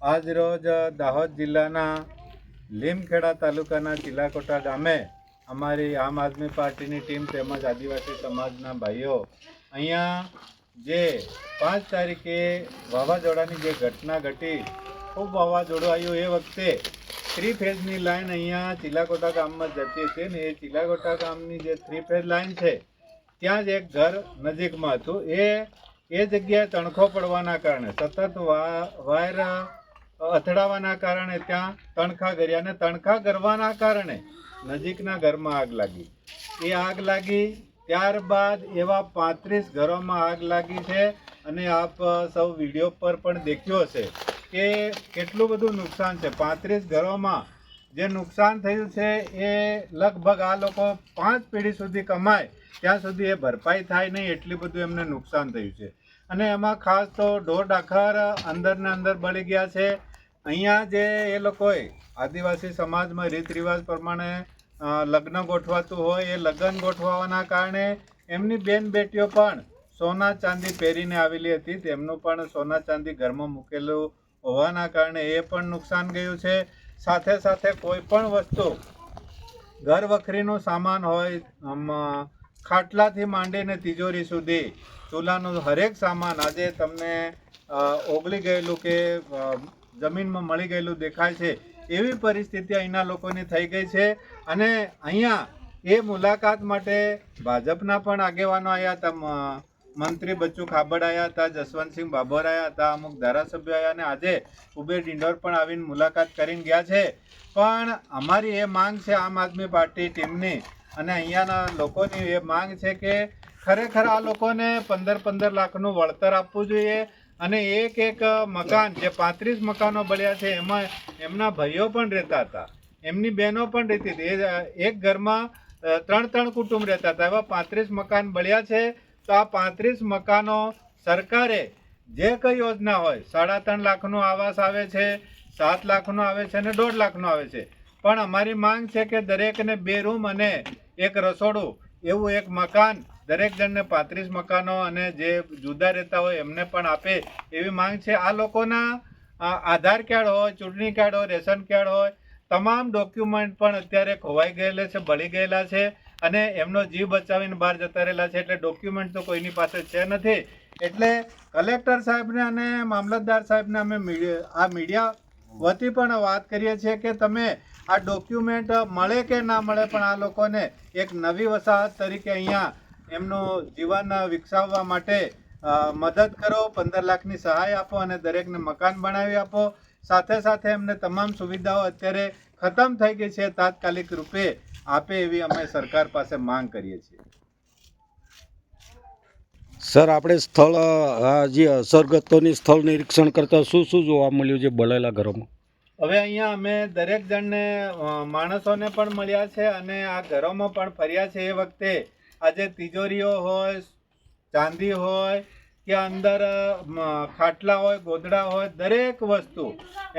આજ રોજ દાહોદ જિલ્લાના લીમખેડા તાલુકાના ચિલાકોટા ગામે અમારી આમ આદમી પાર્ટીની ટીમ તેમજ આદિવાસી સમાજના ભાઈઓ અહીંયા જે પાંચ તારીખે વાવાઝોડાની જે ઘટના ઘટી, ખૂબ વાવાઝોડું આવ્યું એ વખતે થ્રી ફેઝની લાઈન અહીંયા ચિલાકોટા ગામમાં જતી હતી ને એ ચિલાકોટા ગામની જે થ્રી ફેઝ લાઈન છે, ત્યાં જ એક ઘર નજીકમાં હતું. એ એ જગ્યાએ તણખો પડવાના કારણે સતત વા, વાયર અથડાવાના કારણે ત્યાં તણખા કર્યા અને તણખા કરવાના કારણે નજીકના ઘરમાં આગ લાગી. એ આગ લાગી ત્યારબાદ એવા પાંત્રીસ ઘરોમાં આગ લાગી છે અને આપ સૌ વીડિયો પર પણ દેખ્યો હશે કે કેટલું બધું નુકસાન છે. પાંત્રીસ ઘરોમાં જે નુકસાન થયું છે એ લગભગ આ લોકો પાંચ પેઢી સુધી કમાય. ત્યાં સુધી એ ભરપાઈ થાય નહીં, એટલું બધું એમને નુકસાન થયું છે. અને એમાં ખાસ તો ઢોર ડાખર અંદરને અંદર બળી ગયા છે. અહીંયા જે એ લોકોએ આદિવાસી સમાજમાં રીત રિવાજ પ્રમાણે લગ્ન ગોઠવાતું હોય, એ લગ્ન ગોઠવાવાના કારણે એમની બેન બેટીઓ પણ સોના ચાંદી પહેરીને આવેલી હતી. તેમનું પણ સોના ચાંદી ઘરમાં મૂકેલું હોવાના કારણે એ પણ નુકસાન ગયું છે. સાથે સાથે કોઈ પણ વસ્તુ ઘર વખરીનું સામાન હોય ખાટલાથી માંડીને તિજોરી સુધી ચૂલાનો હરેક સામાન આજે તમને ઓગળી ગયેલું કે જમીનમાં મળી ગયેલું દેખાય છે. એવી પરિસ્થિતિ અહીંના લોકોની થઈ ગઈ છે. અને અહીંયા એ મુલાકાત માટે ભાજપના પણ આગેવાનો આવ્યા હતા. મંત્રી બચ્ચુ ખાબડ આવ્યા હતા, જસવંતસિંહ બાબર આવ્યા હતા, અમુક ધારાસભ્યો આવ્યા અને આજે કુબેર ડિંડોર પણ આવીને મુલાકાત કરીને ગયા છે. પણ અમારી એ માંગ છે આમ આદમી પાર્ટી ટીમની અને અહીંયાના લોકોની એ માંગ છે કે ખરેખર આ લોકોને પંદર પંદર લાખનું વળતર આપવું જોઈએ અને એક એક મકાન, જે પાંત્રીસ મકાનો બળ્યા છે, એમાં એમના ભાઈઓ પણ રહેતા હતા, એમની બહેનો પણ રહેતી હતી. એક ઘરમાં ત્રણ ત્રણ કુટુંબ રહેતા હતા. એવા પાંત્રીસ મકાન બળ્યા છે, તો આ પાંત્રીસ મકાનો સરકારે જે કઈ યોજના હોય, સાડા ત્રણ લાખનો આવાસ આવે છે, સાત લાખનો આવે છે અને દોઢ લાખનો આવે છે, પણ અમારી માંગ છે કે દરેકને બે રૂમ અને એક રસોડું, એવું એક મકાન, દરેક જણને પાંત્રીસ મકાનો અને જે જુદા રહેતા હોય એમને પણ આપે એવી માંગ છે. આ લોકોના આધાર કાર્ડ હોય, ચૂંટણી કાર્ડ હોય, રેશન કાર્ડ હોય, તમામ ડોક્યુમેન્ટ પણ અત્યારે ખોવાઈ ગયેલા છે, બળી ગયેલા છે અને એમનો જીવ બચાવીને બહાર જતા રહેલા છે એટલે ડોક્યુમેન્ટ તો કોઈની પાસે છે નથી. એટલે કલેક્ટર સાહેબને અને મામલતદાર સાહેબને અમે આ મીડિયા વતી પણ વાત કરીએ છીએ કે તમે આ ડોક્યુમેન્ટ મળે કે ના મળે, પણ આ લોકોને એક નવી વસાહત તરીકે અહીંયા એમનું જીવન વિકસાવવા માટે મદદ કરો, પંદર લાખની સહાય આપો અને દરેકને મકાન બનાવી આપો. સાથે સાથે એમને તમામ સુવિધાઓ અત્યારે ખતમ થઈ ગઈ છે. તાત્કાલિક રૂપે આપે એવી અમે સરકાર પાસે માંગ કરીએ છીએ. સર, આપણે સ્થળ જે અસરગ્રસ્તોની સ્થળ નિરીક્ષણ કરતા શું શું જોવા મળ્યું છે બળેલા ઘરોમાં? હવે અહીંયા અમે દરેક જણને માણસોને પણ મળ્યા છે અને આ ઘરોમાં પણ ફર્યા છે એ વખતે. આજે તિજોરીઓ હોય, ચાંદી હોય, કે અંદર ખાટલા હોય, ગોદડા હોય, દરેક વસ્તુ.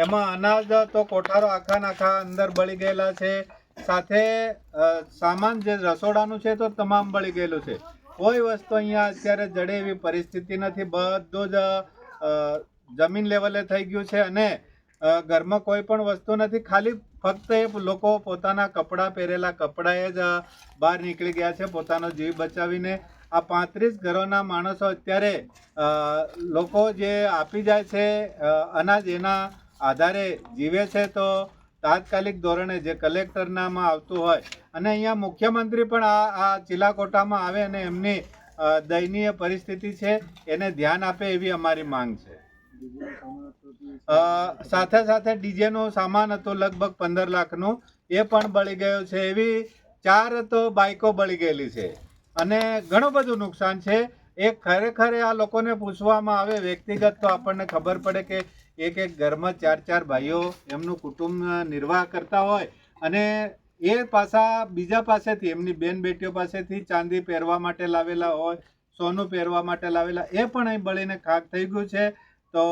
એમાં અનાજ તો કોઠારો આખા નાખા અંદર બળી ગયેલા છે. સાથે સામાન જે રસોડાનું છે તો તમામ બળી ગયેલું છે. કોઈ વસ્તુ અહીંયા અત્યારે જડે એવી પરિસ્થિતિ નથી. બધું જ જમીન લેવલે થઈ ગયું છે અને ઘરમાં કોઈ પણ વસ્તુ નથી. ખાલી ફક્ત એ લોકો પોતાના કપડાં પહેરેલા કપડાએ જ બહાર નીકળી ગયા છે પોતાનો જીવ બચાવીને. આ પાંત્રીસ ઘરોના માણસો અત્યારે લોકો જે આપી જાય છે અનાજ એના આધારે જીવે છે તો તાત્કાલિક ધોરણે જે કલેક્ટરનામાં આવતું હોય અને અહીંયા મુખ્યમંત્રી પણ આ આ ચિલાકોટામાં આવે અને એમની દયનીય પરિસ્થિતિ છે, એને ધ્યાન આપે એવી અમારી માંગ છે. સાથે સાથે ડીજેનો સામાન હતો લગભગ પંદર લાખનું, એ પણ બળી ગયો છે. એવી ચાર તો બાઇકો બળી ગયેલી છે. અને ઘણું બધું નુકસાન છે. એ ખરેખર આ લોકોને પૂછવામાં આવે, વ્યક્તિગત તો આપણને ખબર પડે કે એક એક ઘરમાં ચાર ચાર ભાઈઓ એમનું કુટુંબ નિર્વાહ કરતા હોય અને એ પાછા બીજા પાસેથી, એમની બેન બેટીઓ પાસેથી ચાંદી પહેરવા માટે લાવેલા હોય, સોનું પહેરવા માટે લાવેલા, એ પણ અહીં બળીને ખાક થઈ ગયું છે. તો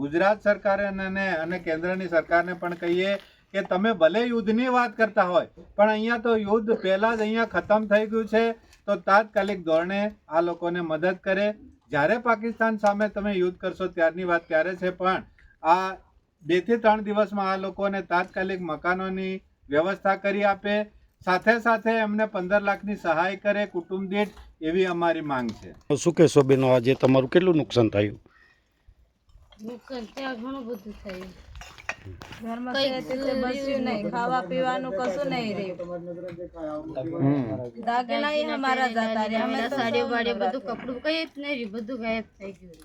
ગુજરાત સરકારે અને અને કેન્દ્રની સરકારને પણ કહીએ કે તમે ભલે યુદ્ધની વાત કરતા હોય, પણ અહીંયા તો યુદ્ધ પહેલાં જ અહીંયા ખતમ થઈ ગયું છે. તો તાત્કાલિક ધોરણે આ લોકોને મદદ કરે. જ્યારે પાકિસ્તાન સામે તમે યુદ્ધ કરશો ત્યારની વાત ત્યારે છે પણ આ બેથી ત્રણ દિવસમાં આ લોકોને તાત્કાલિક મકાનોની વ્યવસ્થા કરી આપે. સાથે સાથે એમને પંદર લાખની સહાય કરે કુટુંબ દીઠ એવી અમારી માંગ છે. શું કહેશો બેનો આજે તમારું કેટલું નુકસાન થયું? નુકસાન ત્યાં ઘણું બધું થયું. ઘરમાં ખાવા પીવાનું કશું નહીં રહ્યું. દાગીના અમારા જતા રહ્યા અમે સાડીઓ વાડીઓ બધું કપડું કઈ જ નહીં બધું ગાયબ થઈ ગયું.